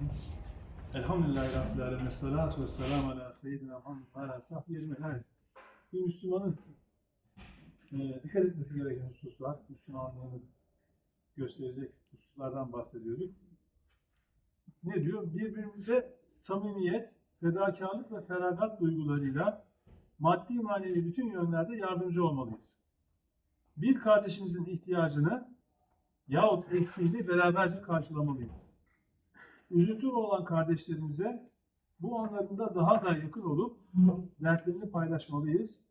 Bismillahirrahmanirrahim. Elhamdülillahi Rabbil Alemin. Salatu ve selamu ala seyyidina Muhammed ve ala. Bir Müslümanın e, dikkat etmesi gereken hususlar, Müslümanlığını gösterecek hususlardan bahsediyorduk. Ne diyor? Birbirimize samimiyet, fedakarlık ve feragat duygularıyla maddi manevi bütün yönlerde yardımcı olmalıyız. Bir kardeşimizin ihtiyacını yahut eksiğini beraberce karşılamalıyız. Üzüntülü olan kardeşlerimize bu anlarında daha da yakın olup dertlerini paylaşmalıyız.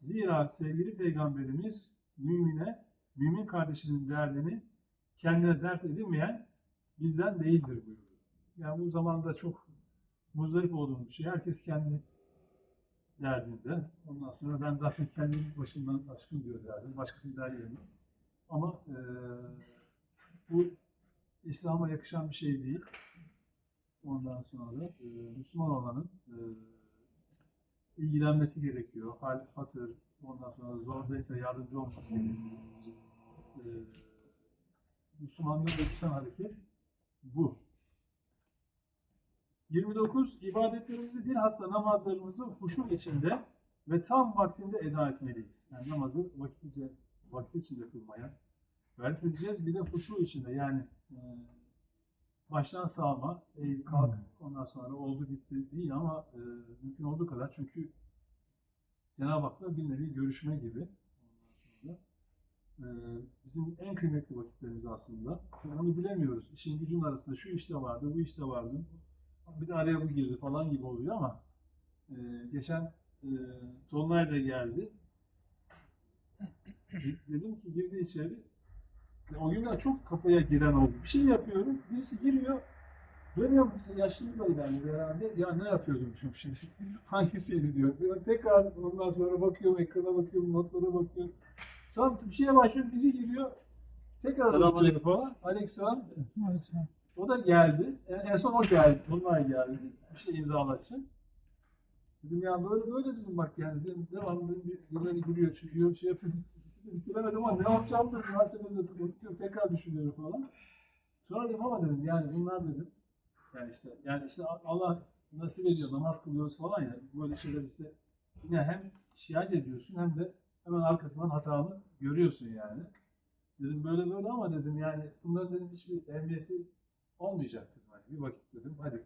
Zira sevgili Peygamberimiz mümine, mümin kardeşinin derdini kendine dert edinmeyen bizden değildir buyuruyor. Yani bu zamanda çok muzdarip olduğum bir şey. Herkes kendi derdinde. Ondan sonra ben zaten kendi başımdan aşkın diyor derdim. Başkasının derdi yok. Ama eee, bu İslam'a yakışan bir şey değil. Ondan sonra eee, Müslüman olanın eee, ilgilenmesi gerekiyor. Hal, hatır, ondan sonra zordaysa yardımcı olması gerekiyor. Eee Müslümanlığı hareket bu. 29. ibadetlerimizi bilhassa namazlarımızı huşu içinde ve tam vaktinde eda etmeliyiz. Yani namazı vakitlice, vakit içinde kılmaya gayret edeceğiz. Bir de huşu içinde yani e, baştan sağma, eğil kalk, ondan sonra oldu bitti değil ama e, mümkün olduğu kadar çünkü Cenab-ı Hak'la bir nevi görüşme gibi. Ondan sonra, e, bizim en kıymetli vakitlerimiz aslında. Onu bilemiyoruz. İşin gücün arasında şu işte vardı, bu işte vardı. Bir de araya bu girdi falan gibi oluyor ama e, geçen e, Tolunay da geldi. Dedim ki girdi içeri. Ya O günler çok kafaya giren oldu. Bir şey yapıyorum. Birisi giriyor. Dönüyorum yaşlıyla ilerliyor herhalde. Ya ne yapıyordum şimdi şimdi? Hangisiydi diyor. Ben tekrar ondan sonra bakıyorum, ekrana bakıyorum, notlara bakıyorum. Sonra bir şeye başlıyorum, biri giriyor. Tekrar Selamünaleyküm. bakıyorum falan. Aleykümselam. O da geldi. En, en son o geldi. Tolunay geldi. Bir şey imzalatacak. Dedim ya böyle böyle dedim bak yani dedim devamlı bir birileri giriyor çıkıyor şey yapıyor. De bitiremedim ama ne yapacağım dedim. Seferinde bakıyorum tekrar düşünüyorum falan. Sonra dedim ama dedim yani bunlar dedim. Yani işte yani işte Allah nasip ediyor namaz kılıyoruz falan ya böyle şeyler işte yine hem şikayet ediyorsun hem de hemen arkasından hatanı görüyorsun yani. Dedim böyle böyle ama dedim yani bunların dedim hiçbir emniyeti olmayacak dedim. Hani bir vakit dedim hadi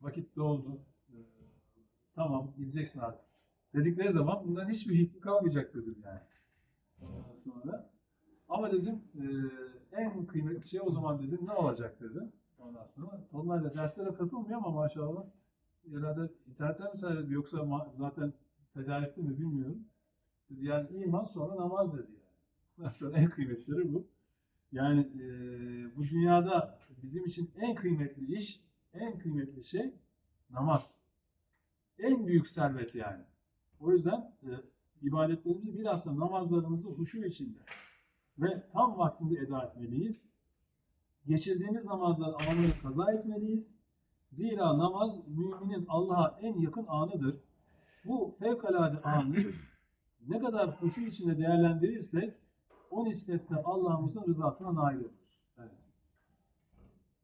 vakit doldu. Ee, tamam gideceksin artık. Dedikleri zaman bundan hiçbir hükmü kalmayacak dedim yani. Sonra. Ama dedim e, en kıymetli şey o zaman dedim ne olacak dedim. Ondan sonra onlar da derslere katılmıyor ama maşallah herhalde internetten mi seyrediyor yoksa zaten tedarikli mi bilmiyorum. Dedi, yani iman sonra namaz dedi yani. Sonra en kıymetleri bu. Yani e, bu dünyada bizim için en kıymetli iş, en kıymetli şey namaz. En büyük servet yani. O yüzden e, ibadetlerimizi bilhassa namazlarımızı huşu içinde ve tam vaktinde eda etmeliyiz. Geçirdiğimiz namazları anlamını kaza etmeliyiz. Zira namaz müminin Allah'a en yakın anıdır. Bu fevkalade anı ne kadar huşu içinde değerlendirirsek o nispette Allah'ımızın rızasına nail oluruz. Evet.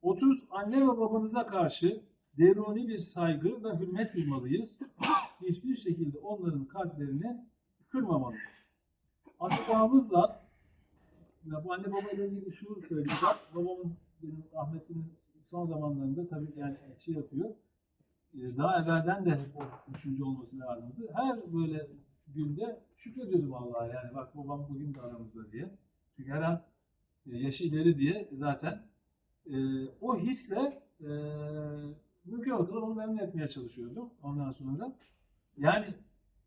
30. Anne ve babanıza karşı deruni bir saygı ve hürmet duymalıyız. Hiçbir şekilde onların kalplerini kırmamalıyız. Akrabamızla ya bu anne baba ile ilgili şunu söyleyeceğim. Babamın benim Ahmet'in son zamanlarında tabii yani şey yapıyor. e, Daha evvelden de o düşünce olması lazımdı. Her böyle günde şükrediyordum Allah'a yani bak babam bugün de aramızda diye. Çünkü her an e, yaşı ileri diye zaten e, o hisle e, mümkün olduğu onu memnun etmeye çalışıyordum ondan sonra. Yani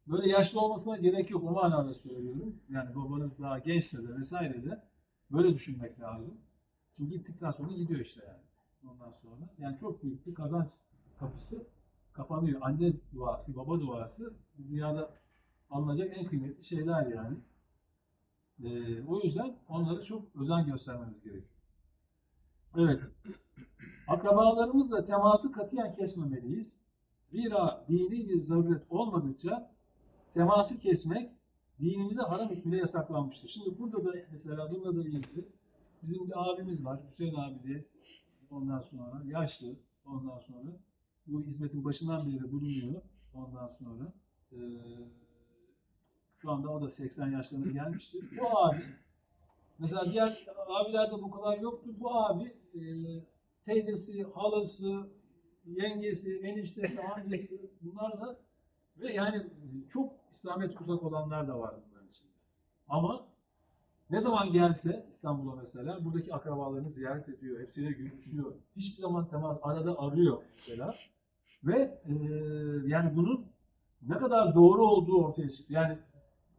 böyle yaşlı olmasına gerek yok o manada söylüyorum. Yani babanız daha gençse de vesaire de böyle düşünmek lazım. Çünkü gittikten sonra gidiyor işte yani. Ondan sonra. Yani çok büyük bir kazanç kapısı kapanıyor. Anne duası, baba duası dünyada alınacak en kıymetli şeyler yani. Ee, o yüzden onlara çok özen göstermemiz gerekiyor. Evet. Akrabalarımızla teması katiyen kesmemeliyiz. Zira dini bir zaruret olmadıkça teması kesmek dinimize haram hükmüyle yasaklanmıştır. Şimdi burada da mesela bununla da ilgili bizim bir abimiz var, Hüseyin abi diye ondan sonra yaşlı, Ondan sonra bu hizmetin başından beri bulunuyor. Ondan sonra e, şu anda o da 80 yaşlarına gelmiştir. Bu abi mesela diğer abilerde bu kadar yoktu. Bu abi e, teyzesi, halası, yengesi, eniştesi, amcası bunlarla ve yani çok İslamiyet uzak olanlar da var bunların içinde. Ama ne zaman gelse İstanbul'a mesela buradaki akrabalarını ziyaret ediyor. Hepsiyle görüşüyor. Hiçbir zaman temas arada arıyor mesela. Ve e, yani bunun ne kadar doğru olduğu ortaya çıktı. Yani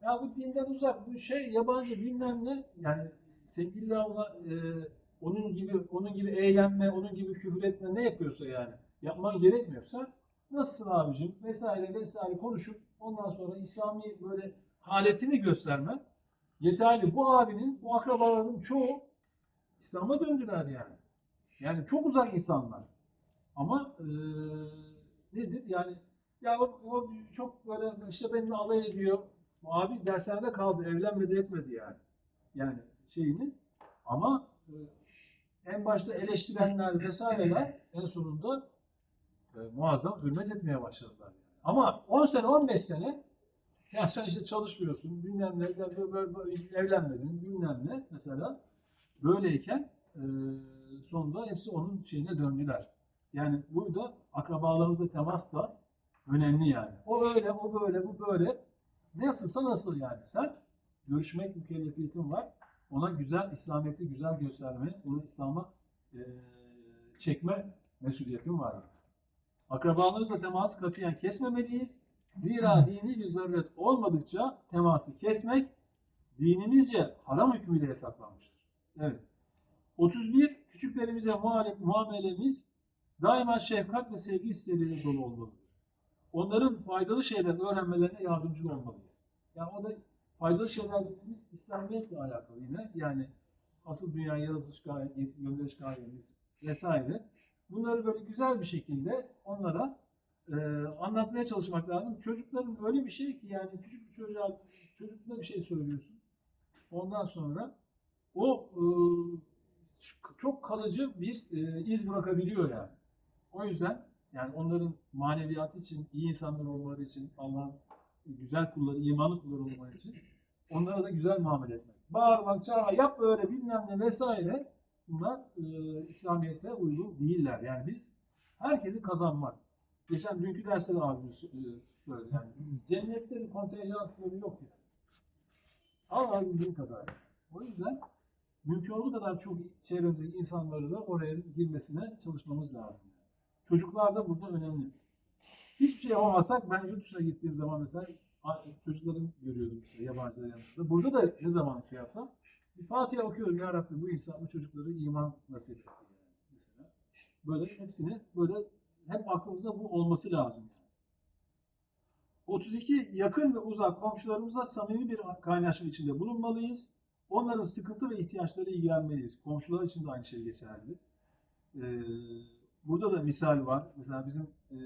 ya bu dinden uzak, bu şey yabancı bilmem ne. Yani sevgili Allah e, onun gibi onun gibi eğlenme, onun gibi küfür etme ne yapıyorsa yani yapman gerekmiyorsa nasılsın abicim vesaire vesaire konuşup ondan sonra İslami böyle haletini göstermen yeterli. Bu abinin, bu akrabaların çoğu İslam'a döndüler yani. Yani çok uzak insanlar. Ama eee, nedir? Yani ya o, o çok böyle işte benimle alay ediyor. Bu abi dershanede kaldı, evlenmedi etmedi yani. Yani şeyini. Ama e, en başta eleştirenler vesaireler en sonunda e, muazzam hürmet etmeye başladılar. Yani. Ama 10 sene, 15 sene ya sen işte çalışmıyorsun, bilmem ne, böyle- böyle- böyle evlenmedin, bilmem ne mesela. Böyleyken e, sonunda hepsi onun şeyine döndüler. Yani burada akrabalarımızla temas da önemli yani. O öyle, o böyle, bu böyle. Nasılsa nasıl yani. Sen görüşmek mükellefiyetin var. Ona güzel, İslamiyet'i güzel gösterme, onu İslam'a e, çekme mesuliyetin var. Akrabalarımızla teması katiyen kesmemeliyiz. Zira dini bir zaruret olmadıkça teması kesmek dinimizce haram hükmüyle yasaklanmıştır. Evet. 31. Küçüklerimize muale- muamelemiz daima şefkat ve sevgi hisleriyle dolu olmalıdır. Onların faydalı şeyler öğrenmelerine yardımcı olmalıyız. Yani o da faydalı şeyler dediğimiz İslamiyetle alakalı yine. Yani asıl dünya yaratılış gayet, gönderiş gayemiz vesaire. Bunları böyle güzel bir şekilde onlara e, anlatmaya çalışmak lazım. Çocukların öyle bir şey ki yani küçük bir çocuğa çocukla bir şey söylüyorsun. Ondan sonra o e, çok kalıcı bir e, iz bırakabiliyor yani. O yüzden yani onların maneviyatı için, iyi insanlar olmaları için, Allah'ın güzel kulları, imanlı kulları olmaları için onlara da güzel muamele etmek. Bağırmak, çağırmak, yap böyle bilmem ne vesaire bunlar e, İslamiyet'e uygun değiller. Yani biz herkesi kazanmak. Geçen dünkü derste de abimiz e, söyledi yani. Cennette bir kontenjan sınırı yok yani. Allah bildiğin kadar. O yüzden mümkün olduğu kadar çok çevremizdeki insanları da oraya girmesine çalışmamız lazım. Çocuklar da burada önemli. Hiçbir şey yapamazsak ben yurt dışına gittiğim zaman mesela a- çocukların görüyordum işte yabancıların yanında. Burada da ne zaman şey yapsam bir Fatiha okuyorum ya Rabbi bu insan bu çocukları iman nasip etti yani mesela. Böyle hepsini böyle hep aklımızda bu olması lazım. 32 yakın ve uzak komşularımıza samimi bir kaynaşma içinde bulunmalıyız. Onların sıkıntı ve ihtiyaçları ilgilenmeliyiz. Komşular için de aynı şey geçerli. Ee, burada da misal var. Mesela bizim e,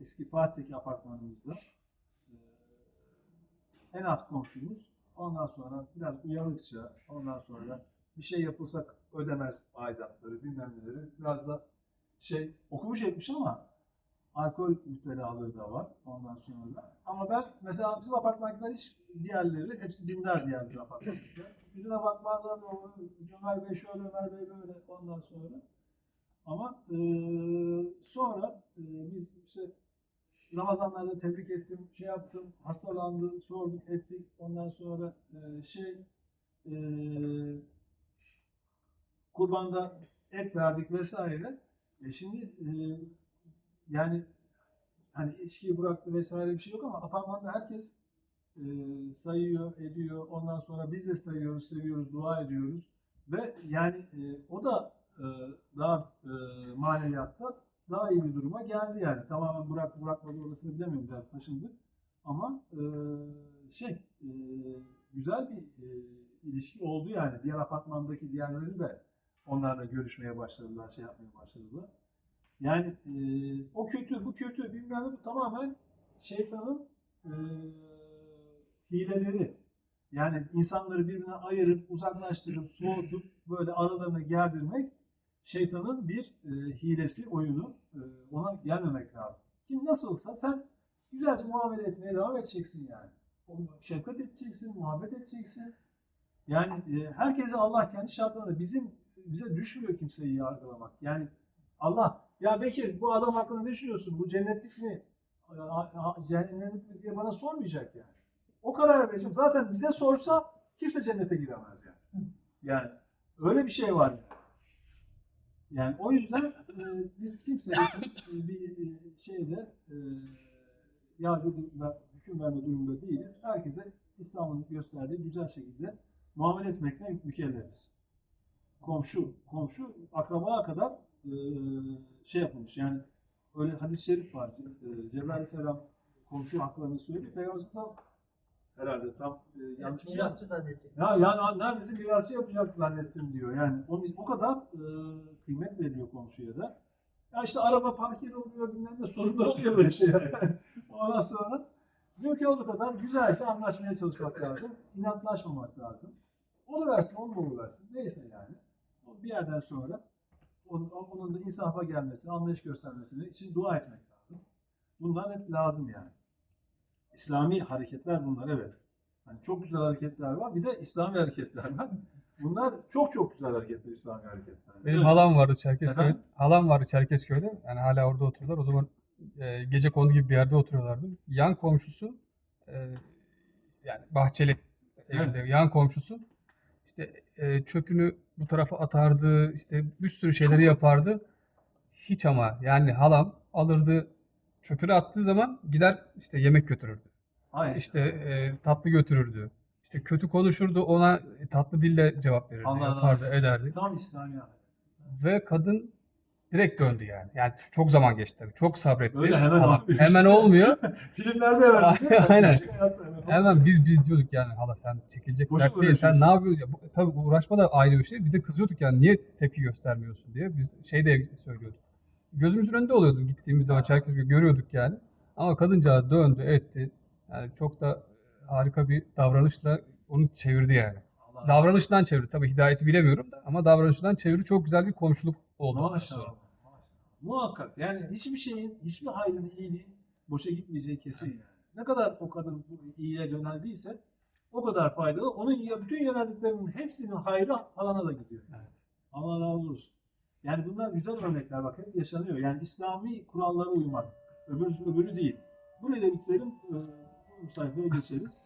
eski Fatih'teki apartmanımızda en alt komşumuz ondan sonra biraz uyanıkça ondan sonra bir şey yapılsak ödemez aidatları bilmem neleri. Biraz da şey okumuş etmiş ama alkol müptelalığı da var ondan sonra. Ama ben mesela bizim apartmandakiler hiç diğerleri hepsi dindar diğer bir apartmandakiler. Bizim apartmanlar da Ömer Bey şöyle, Ömer Bey böyle ondan sonra. Ama eee, sonra eee, biz işte Ramazanlarda tebrik ettim, şey yaptım, hastalandı, sorduk, ettik. Ondan sonra eee, şey eee kurbanda et verdik vesaire. E şimdi eee, yani hani içkiyi bıraktı vesaire bir şey yok ama apartmanda herkes e, sayıyor, ediyor. Ondan sonra biz de sayıyoruz, seviyoruz, dua ediyoruz. Ve yani e, o da e, daha e, maneviyatta daha iyi bir duruma geldi yani. Tamamen bıraktı bırakmadı orasını bilemiyorum biraz taşındı. Ama e, şey e, güzel bir e, ilişki oldu yani. Diğer apartmandaki diğerleri de onlarla görüşmeye başladılar, şey yapmaya başladılar. Yani e, o kötü, bu kötü, bilmem ne tamamen şeytanın e, hileleri. Yani insanları birbirine ayırıp, uzaklaştırıp, soğutup, böyle aralarını gerdirmek şeytanın bir e, hilesi, oyunu. E, ona gelmemek lazım. Kim nasılsa sen güzelce muamele etmeye devam edeceksin yani. Onu Şefkat edeceksin, muhabbet edeceksin. Yani e, herkese Allah kendi şartlarında bizim bize düşmüyor kimseyi yargılamak. Yani Allah ya Bekir bu adam hakkında ne düşünüyorsun? Bu cennetlik mi? Cehennemlik mi diye bana sormayacak yani. O karar verecek. Zaten bize sorsa kimse cennete giremez yani. Yani öyle bir şey var yani. Yani o yüzden e, biz kimse için bir e, şeyde e, yargı hüküm verme durumunda değiliz. Herkese İslam'ın gösterdiği güzel şekilde muamele etmekle mükellefiz. Komşu, komşu akrabaya kadar e, şey yapılmış. Yani öyle hadis-i şerif var. E, Cebrail Aleyhisselam komşu haklarını söylüyor. Peygamber Aleyhisselam herhalde tam e, yanlış bilmiyorum. Mirasçı zannedecek. Ya yani neredeyse mirası yapacak zannettim diyor. Yani o, o kadar e, kıymet veriliyor komşuya da. Ya işte araba park yeri oluyor bilmem ne sorunlar oluyor böyle şeyler. Ondan sonra mümkün olduğu kadar güzelce anlaşmaya çalışmak lazım. İnatlaşmamak lazım. Onu versin, onu bunu versin. Neyse yani. Bir yerden sonra onun, onun da insafa gelmesi, anlayış göstermesini için dua etmek lazım. Bunlar hep lazım yani. İslami hareketler bunlar evet. Hani çok güzel hareketler var. Bir de İslami hareketler var. Bunlar çok çok güzel hareketler, İslami hareketler. Benim Evet. halam vardı Çerkezköy. Efendim? Halam vardı Çerkezköy'de. Yani hala orada oturuyorlar. O zaman e, gece kondu gibi bir yerde oturuyorlardı. Yan komşusu e, yani bahçeli evinde yan komşusu işte e, çöpünü bu tarafa atardı. işte bir sürü şeyleri yapardı. Hiç ama yani halam alırdı çöpünü attığı zaman gider işte yemek götürürdü. Hayır. İşte e, tatlı götürürdü. İşte kötü konuşurdu ona tatlı dille cevap verirdi. Allah Allah. yapardı, ederdi. Tam İslami hareket. Ve kadın direkt döndü yani. Yani çok zaman geçti tabii. Çok sabretti. Öyle hemen Ama olmuyor. hemen olmuyor. Filmlerde mi? Aynen. Gerçek hayatta hemen. Hemen biz biz diyorduk yani hala sen çekilecek Boşuna dert değil. Sen uğraşıyorsun. ne yapıyorsun? Ya, bu- tabii uğraşma da ayrı bir şey. Bir de kızıyorduk yani niye tepki göstermiyorsun diye. Biz şey de söylüyorduk. Gözümüzün önünde oluyordu gittiğimiz zaman Çerkezköy'ü görüyorduk yani. Ama kadıncağız döndü etti. Yani çok da harika bir davranışla onu çevirdi yani. Allah Davranıştan çevirdi. Tabii hidayeti bilemiyorum da ama davranıştan çevirdi. Çok güzel bir komşuluk oldu. Maşallah. Muhakkak. Yani hiçbir şeyin, hiçbir hayrın, iyiliğin boşa gitmeyeceği kesin yani. Ne kadar o kadın iyiye yöneldiyse o kadar faydalı. Onun ya bütün yöneldiklerinin hepsinin hayrı alana da gidiyor. Evet. Allah razı olsun. Yani bunlar güzel örnekler bak hep yaşanıyor. Yani İslami kurallara uymak. Öbür, öbürü değil. Burayı da bitirelim. Bu sayfaya geçeriz.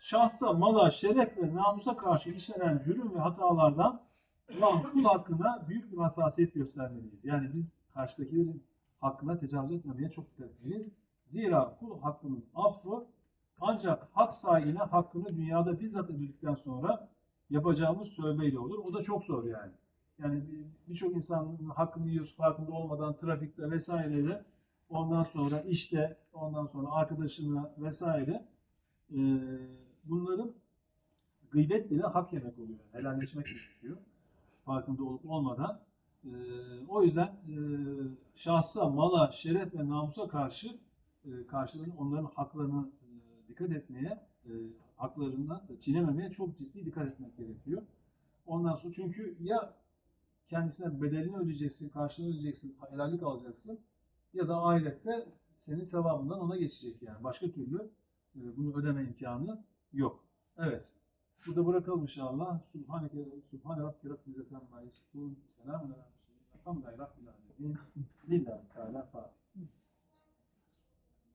Şahsa, mala, şeref ve namusa karşı işlenen cürüm ve hatalardan olan kul hakkında büyük bir hassasiyet göstermeliyiz. Yani biz karşıdakilerin hakkına tecavüz etmemeye çok dikkat etmeliyiz. Zira kul hakkının affı ancak hak sahibine hakkını dünyada bizzat ödedikten sonra yapacağımız sövbeyle olur. O da çok zor yani. Yani bir- birçok insanın hakkını yiyoruz farkında olmadan trafikte vesaireyle ondan sonra işte ondan sonra arkadaşına vesaire eee, bunların gıybet bile hak yemek oluyor. Helalleşmek gerekiyor. Farkında olup olmadan. Eee, o yüzden eee şahsa, mala, şeref ve namusa karşı eee karşılarının onların haklarını eee, dikkat etmeye, eee haklarından çiğnememeye çok ciddi dikkat etmek gerekiyor. Ondan sonra çünkü ya kendisine bedelini ödeyeceksin, karşılığını ödeyeceksin, helallik alacaksın ya da ahirette senin sevabından ona geçecek yani. Başka türlü e, bunu ödeme imkanı yok. Evet. Burada bırakalım inşallah. Subhaneke Subhane Rabbi Rabbi İzzet Amma Yasifun. Selamun Aleyhi ve. Elhamdülillahi Rabbil Alemin. Lillahi Teala Fatiha.